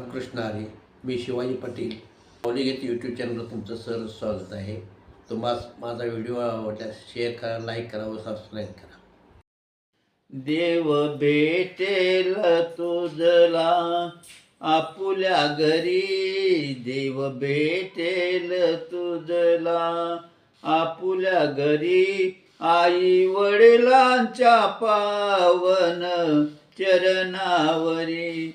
रामकृष्ण हरी मी शिवाजी पाटील. पॉलिगेट यूट्यूब चॅनलवर तुमचं सर स्वागत आहे. तुम्हाला माझा व्हिडिओ आवडल्यास शेअर करा लाईक करा व सबस्क्राईब करा. देव भेटेल तुझला आपुल्या घरी. देव भेटेल तुझला आपुल्या घरी. आई वडिलांच्या पावन चरणावरी.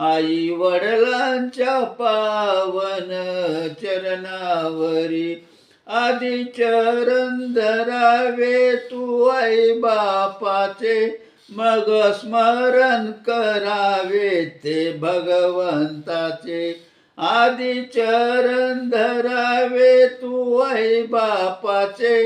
आई वडिलांच्या पावन चरणावरी. आधी चरण धरावे तू आई बापाचे मग स्मरण करावे ते भगवंताचे. आधी चरण धरावे तू आई बापाचे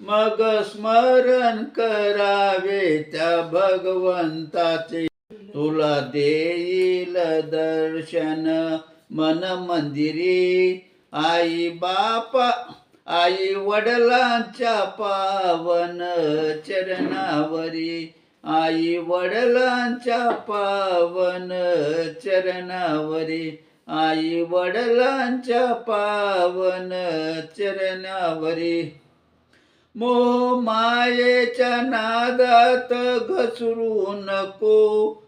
मग स्मरण करावे त्या भगवंताचे. तुला देईल दर्शन मन मंदिरी. आई बापा आई वडिलांच्या पावन चरणावरी. आई वडिलांच्या पावन चरणावरी. आई वडिलांच्या पावन चरणावरी. मो मायेच्या नादात घसरू नको.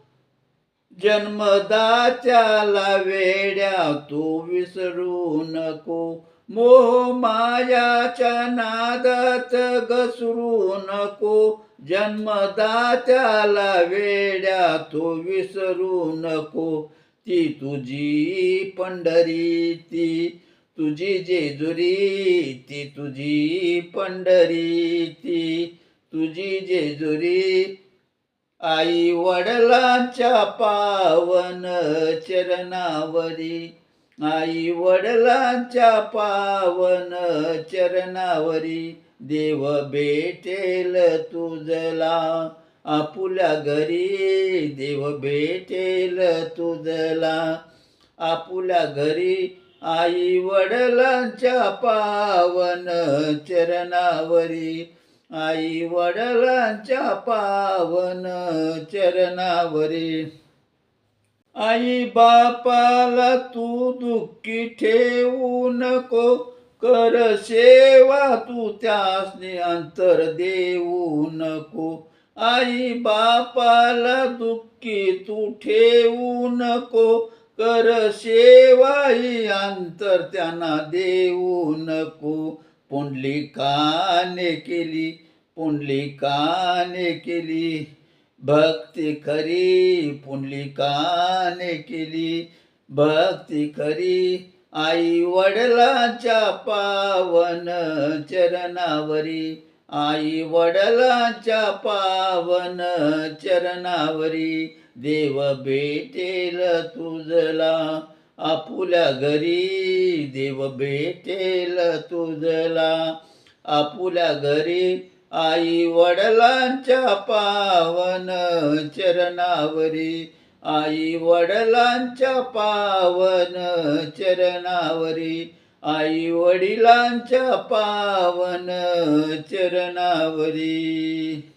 जन्मदाच्याला वेड्या तू विसरू नको. मोह मायाच्या नादात घसरू नको. जन्मदात्याला वेड्या तो विसरू नको. ती तुझी पंढरी ती तुझी जेजुरी ती तुझी पंढरी ती तुझी जेजुरी. आई वडलांच्या पावन चरणावरी. आई वडलांच्या पावन चरणावरी. देव भेटेल तुझला. आपुल्या घरी देव भेटेल तुझला. आपुल्या घरी आई वडलांच्या पावन चरणावरी. आई वडिलांच्या पावन चरणावरी. आई बापाला तू दुःखी ठेवू नको कर सेवा तू त्यासने अंतर देऊ नको. आई बापाला दुःखी तू ठेवू नको कर सेवाही अंतर त्यांना देऊ नको. पुंडलिकाने केली पुंडलिकाने केली. भक्ती खरी पुंडलिकाने केली. भक्ती खरी आई वडलाच्या पावन चरणावरी. आई वडलाच्या पावन चरणावरी. देव भेटेल तुझला आपुल्या घरी देव भेटेल तुझला. आपुल्या घरी आई वडिलांच्या पावन चरणावरी. आई वडिलांच्या पावन चरणावरी. आई वडिलांच्या पावन चरणावरी.